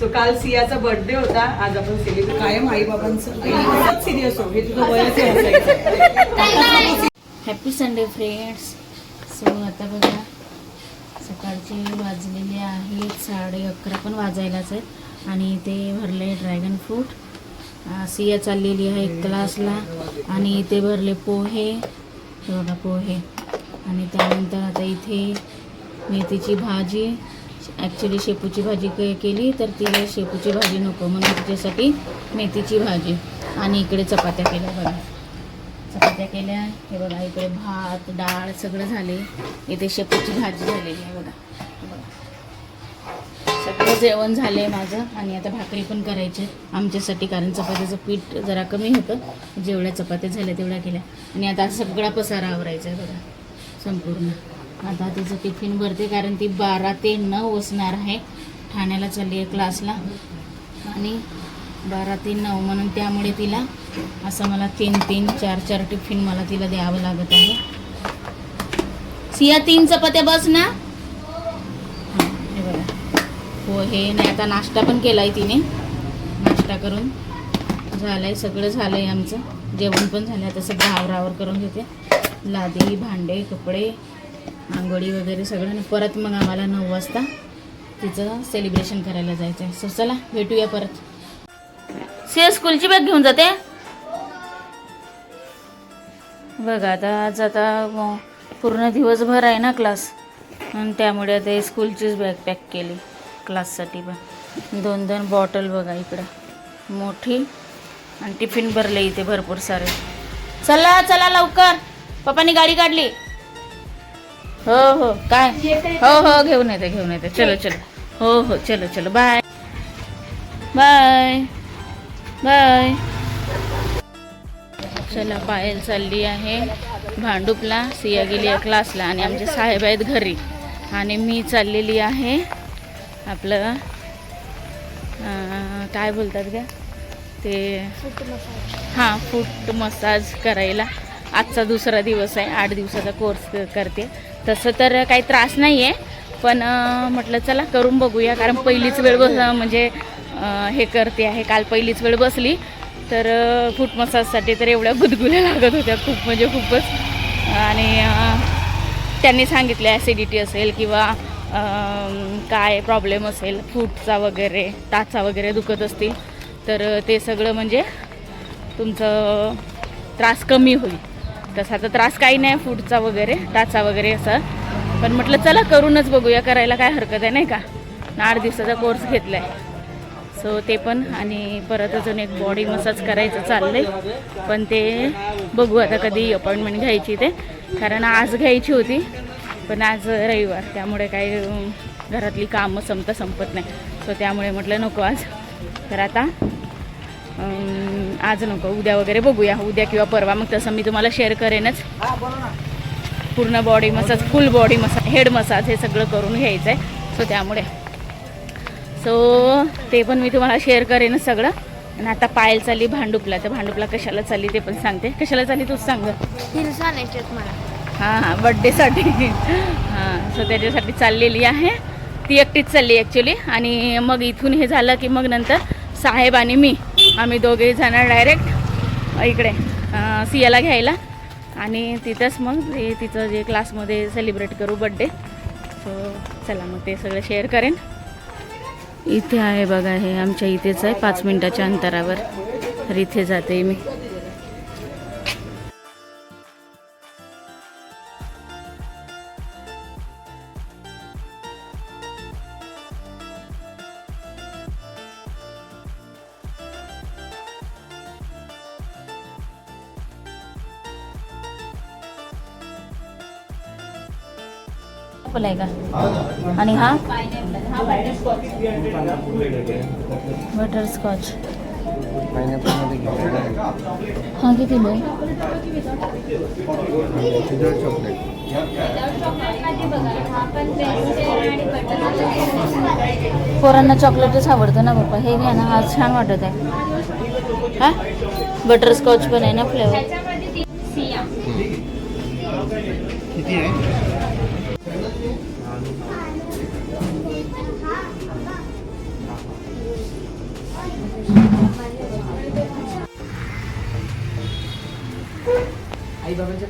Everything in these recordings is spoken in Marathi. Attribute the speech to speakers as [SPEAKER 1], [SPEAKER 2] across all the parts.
[SPEAKER 1] सो काल सियाचा बर्थडे होता. आज आपण सेलिब्रेट कायम आई बाबांचं सिरियस हो हे तुझं वयच.
[SPEAKER 2] हॅपी संडे फ्रेंड्स सो आता बघा सकाळचे वाजलेले आहेत साडे अकरा पण वाजायलाच आहेत. आणि इथे भरले ड्रॅगन फ्रूट सिया चाललेली आहे क्लासला आणि इथे भरले पोहे. बघा पोहे. आणि त्यानंतर आता इथे मेथीची भाजी. ॲक्च्युली शेपूची भाजी के केली तर तिला शेपूची भाजी नको म्हणून तिच्यासाठी मेथीची भाजी आणि इकडे चपात्या केल्या बघा. चपात्या केल्या. हे बघा इकडे भात डाळ सगळं झाले. इथे शेपूची भाजी झालेली आहे बघा. सगळं जेवण झालं आहे माझं आणि आता भाकरी पण करायची आमच्यासाठी कारण चपात्याचं पीठ जरा कमी होतं. जेवढ्या चपात्या झाल्या तेवढ्या केल्या. आणि आता सगळा पसारा आवरायचा आहे बघा. संपूर्ण. आता तिचं टिफिन भरते कारण ती बारा ते नऊ बसणार आहे. ठाण्याला चालली आहे क्लासला आणि बारा ते नऊ म्हणून त्यामुळे तिला असं मला तीन तीन चार चार टिफिन मला तिला द्यावं लागत आहे. सिया तीन चपात्या बस ना? हे बघा. हो हे नाही आता नाश्ता पण केला आहे तिने. नाश्ता करून झालं आहे सगळं झालं आहे आमचं. जेवण पण झालं आता सगळं आवरावर करून घेते. लादी भांडे कपडे आंघोळी वगैरे सगळं. आणि परत मग आम्हाला नऊ वाजता तिचं सेलिब्रेशन करायला जायचं आहे सो चला भेटूया परत. से स्कूलची बॅग घेऊन जाते. बघा आता आज आता पूर्ण दिवसभर आहे ना क्लास आणि त्यामुळे आता स्कूलचीच बॅग पॅक केली क्लाससाठी पण. दोन दोन बॉटल बघा इकडं. मोठी आणि टिफिन भरले इथे भरपूर सारे. चला चला लवकर. पप्पानी गाडी काढली. हो हो काय? हो हो घेऊन येते घेऊन येते. चलो चलो. हो हो चलो चलो. बाय. बाय. बाय. चला पायल चालली आहे भांडूपला. सिया गेली आहे क्लासला आणि आमचे साहेब आहेत घरी. आणि मी चाललेली आहे आपलं काय बोलतात का ते हां फूट मसाज करायला. आजचा दुसरा दिवस आहे. आठ दिवसाचा कोर्स करते. तसं तर काही त्रास नाही आहे पण म्हटलं चला करून बघूया. कारण पहिलीच वेळ बस म्हणजे हे करते आहे. काल पहिलीच वेळ बसली तर फूट मसाजसाठी तर एवढ्या गुदगुल्या लागत होत्या. खूप म्हणजे खूपच. आणि त्यांनी सांगितलं ॲसिडिटी असेल किंवा काय प्रॉब्लेम असेल फूटचा वगैरे ताचा वगैरे दुखत असतील तर ते सगळं म्हणजे तुमचं त्रास कमी होईल. तसा तर त्रास काही नाही फूडचा वगैरे टाचा वगैरे असं. पण म्हटलं चला करूनच बघूया करायला काय हरकत आहे नाही का? आठ दिवसाचा कोर्स घेतला आहे सो ते पण आणि परत अजून एक बॉडी मसाज करायचं चाललं आहे पण ते बघू आता कधी अपॉइंटमेंट घ्यायची ते. कारण आज घ्यायची होती पण आज रविवार. त्यामुळे काही घरातली कामं संपता संपत नाही. सो त्यामुळे म्हटलं नको आज. तर आता आज नको उद्या वगैरे बघूया. उद्या किंवा परवा मग तसं मी तुम्हाला शेअर करेनच. पूर्ण body massage full body massage head massage हे सगळं करून घ्यायचं आहे सो त्यामुळे. सो ते पण मी तुम्हाला शेअर करेनच सगळं. आणि आता पायल चालली भांडुपला. तर भांडुपला कशाला चालली ते पण सांगते. कशाला चालली तूच सांग.
[SPEAKER 3] हिल्स
[SPEAKER 2] हां हां बड्डेसाठी हां सो त्याच्यासाठी चाललेली आहे. ती एकटीच चालली ॲक्च्युली आणि मग इथून हे झालं की मग नंतर साहेब आणि मी आम्ही दोघे जाणार डायरेक्ट इकडे सियाला घ्यायला. आणि तिथंच मग ते तिचं जे क्लासमध्ये सेलिब्रेट करू बड्डे सो चला मग ते सगळं शेअर करेन. इथे आहे बघा हे आमच्या इथेच आहे पाच मिनटाच्या अंतरावर. तर इथे जाते मी. Apple आहे का? आणि हा? बटरस्कॉच हा किती
[SPEAKER 4] चॉकलेट
[SPEAKER 2] पोरांना चॉकलेटच आवडतं ना पप्पा हे घ्या ना हा छान वाटत आहे. हा? बटरस्कॉच पण आहे ना फ्लेवर
[SPEAKER 4] किती आहे?
[SPEAKER 1] बाबांच्या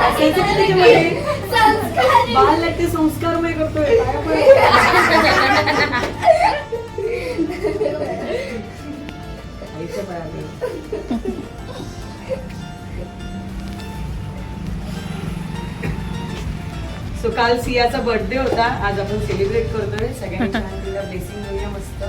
[SPEAKER 1] असायचं का त्याच्यामध्ये? बालनाट्य संस्कारमय करतोय. आईच्या. सो काल सियाचा बर्थडे होता. आज आपण सेलिब्रेट करतोय. सगळ्यांनी तिला ब्लेसिंग देऊया मस्त.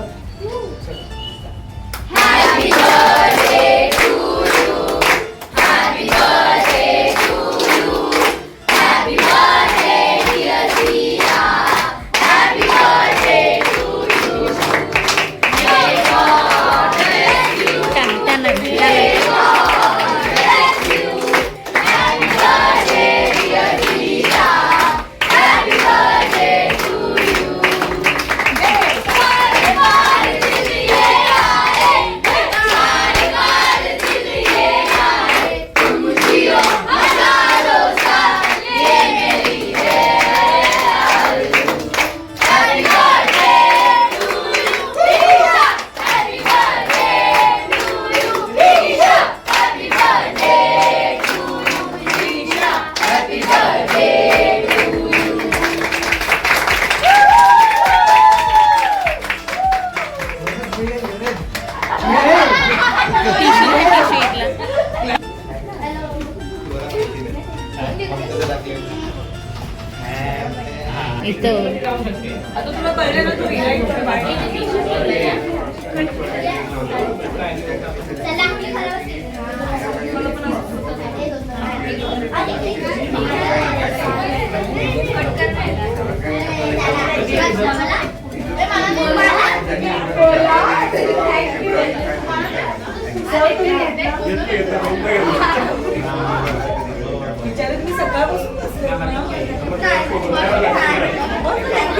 [SPEAKER 1] बिचारे तुम्ही सकाळपासून बसले ना.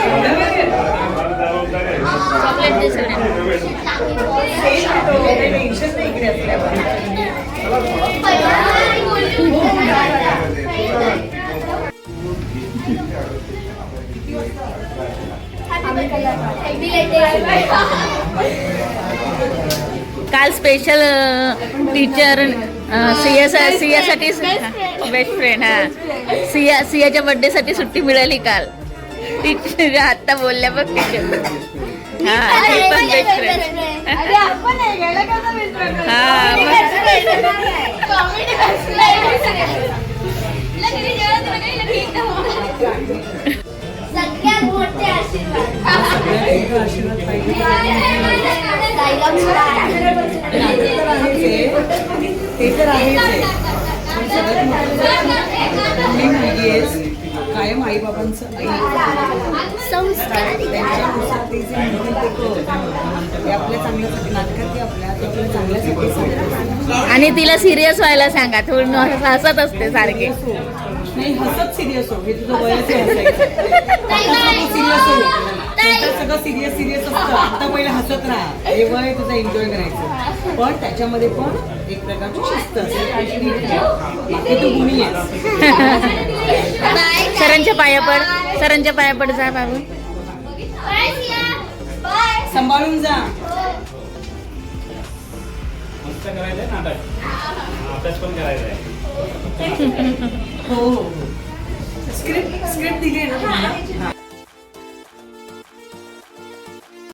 [SPEAKER 1] एवढं वेळ आहे?
[SPEAKER 2] चॉकलेट दे सगळ्यांना
[SPEAKER 1] सेफ आहे तो. काही टेन्शन नाही इकडे असल्यावर.
[SPEAKER 2] काल स्पेशल टीचर सिया सियासाठी बेस्ट फ्रेंड हा सिया सियाच्या बर्थडे साठी सुट्टी मिळाली काल. टीचर आता बोलल्या बघ टीचर हा ती पण बेस्ट फ्रेंड हा
[SPEAKER 1] आहेच आहे. पण सगळ्यात महत्त्वाचं मुली मुलगी आहेस कायम आई. बाबांचं आई त्यांच्यानुसार ते जे ते कर ते आपल्या चांगल्यासाठी नाटकात ते आपल्या ते आपल्या चांगल्यासाठी सांगतात.
[SPEAKER 2] आणि तिला सिरियस व्हायला सांगा. थोडी हसत असते सारखे.
[SPEAKER 1] नाही हसत सिरियस हो. हे तुझं वयच सिरियस हो. सगळं सिरियस सिरियस असतं. आता पहिले हसत राहा. हे वय तुझं एन्जॉय करायचं. पण त्याच्यामध्ये पण एक प्रकारची शिस्त असते. बाकी तू गुणी आहेस.
[SPEAKER 2] सरांच्या पाया पड सरांच्या पाया पड जा बाबू.
[SPEAKER 3] बाय
[SPEAKER 1] सांभाळून जा.
[SPEAKER 5] मस्त करायचंय नाटक अभ्यास पण करायचा आहे.
[SPEAKER 1] हो हो स्क्रिप्ट स्क्रिप्ट दिली आहे ना